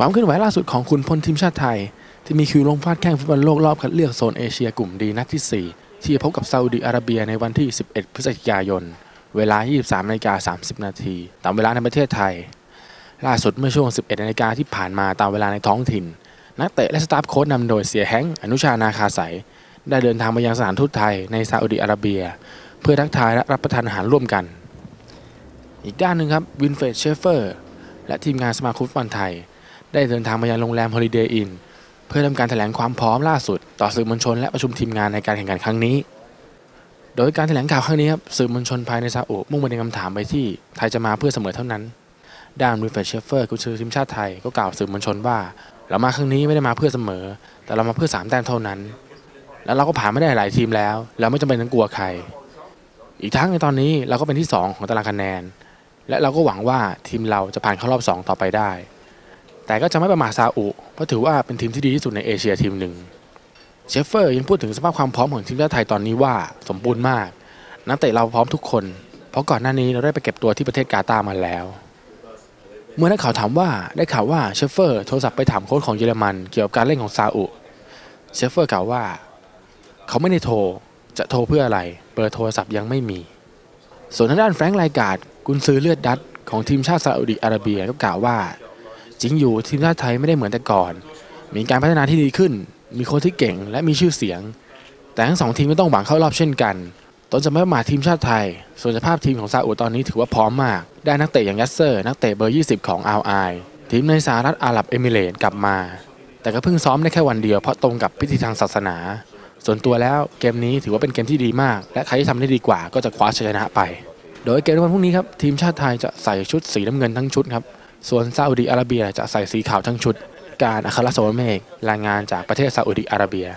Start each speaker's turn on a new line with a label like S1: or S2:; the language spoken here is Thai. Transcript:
S1: ความเคลื่อนไหวล่าสุดของคุณพลทีมชาติไทย ที่มีคิวลงฟาดแข่งฟุตบอลโลกรอบคัดเลือกโซนเอเชียกลุ่มดีนัดที่ 4 ที่จะพบกับซาอุดิอาระเบียในวันที่ 11 พฤศจิกายน เวลา 23นาฬิกา30 นาทีตามเวลาในประเทศไทย ล่าสุดเมื่อช่วง 11นาฬิกาที่ผ่านมาตามเวลาในท้องถิ่น นักเตะและสตาฟโค้ชนำโดยเสียแฮงค์อนุชานาคาใสยได้เดินทางมายังสถานทูตไทยในซาอุดิอาระเบีย เพื่อทักทายและรับประทานอาหารร่วมกัน อีกด้านหนึ่งครับวินเฟรดเชฟเฟอร์ และทีมงานสมาคมฟุตบอลไทย ได้เดินทางมายังโรงแรม Holiday Inn เพื่อทำการแถลงความพร้อมล่าสุด ต่อสื่อมวลชนและประชุมทีมงานในการแข่งขันครั้งนี้ โดยการแถลงข่าวครั้งนี้ครับสื่อมวลชนภายในซาอุมุ่งไปในคำถามไปที่ไทยจะมาเพื่อเสมอเท่านั้น ด้านวินเฟรดเชฟเฟอร์กุนซือทีมชาติไทยก็กล่าวสื่อมวลชนว่า เรามาครั้งนี้ไม่ได้มาเพื่อเสมอ แต่เรามาเพื่อสามแต้มเท่านั้น แล้วเราก็ผ่านไม่ได้หลายทีมแล้ว เราไม่จำเป็นต้องกลัวใคร อีกทั้งในตอนนี้เราก็เป็นที่สองของตารางคะแนน และเราก็หวังว่าทีมเราจะผ่านเข้ารอบ 2 ต่อไปได้ แต่ก็จะไม่ประมาทซาอุเพราะถือว่าเป็นทีมที่ดีที่สุดในเอเชียทีมหนึ่งเชฟเฟอร์ยังพูดถึงสภาพความพร้อมของทีมชาติไทยตอนนี้ว่าสมบูรณ์มาก นักเตะเราพร้อมทุกคน เพราะก่อนหน้านี้เราได้ไปเก็บตัวที่ประเทศกาตาร์มาแล้ว เมื่อนักข่าวถามว่าได้ข่าวว่าเชฟเฟอร์โทรศัพท์ไปถามโค้ชของเยอรมันเกี่ยวกับการเล่นของซาอุเชฟเฟอร์กล่าวว่า เขาไม่ได้โทรจะโทรเพื่ออะไรเบอร์โทรศัพท์ยังไม่มี ส่วนทางด้านแฟรงค์ไลการ์ดกุนซือเลือดดัตของทีมชาติซาอุดิอาระเบียก็กล่าวว่า จริงอยู่ทีมชาติไทยไม่ได้เหมือนแต่ก่อน มีการพัฒนาที่ดีขึ้น มีโค้ชที่เก่งและมีชื่อเสียง แต่ทั้งสองทีมก็ต้องหวังเข้ารอบเช่นกันตนจะไม่ประมาททีมชาติไทย ส่วนสภาพทีมของซาอุตอนนี้ถือว่าพร้อมมาก ได้นักเตะอย่างยัสเซอร์ นักเตะเบอร์ 20 ของอัลไอทีมในสหรัฐอาหรับเอมิเรตส์กลับมา แต่ก็เพิ่งซ้อมได้แค่วันเดียวเพราะตรงกับพิธีทางศาสนา ส่วนตัวแล้วเกมนี้ถือว่าเป็นเกมที่ดีมาก และใครที่ทำได้ดีกว่าก็จะคว้าชัยชนะไป โดยเกมนวันพรุ่งนี้ครับทีมชาติไทยจะใส่ชุดสีน้ำเงินทั้งชุดครับ ส่วนซาอุดีอาระเบียจะใส่สีขาวทั้งชุด การอัครสวเมฆรายงานจากประเทศซาอุดีอาระเบีย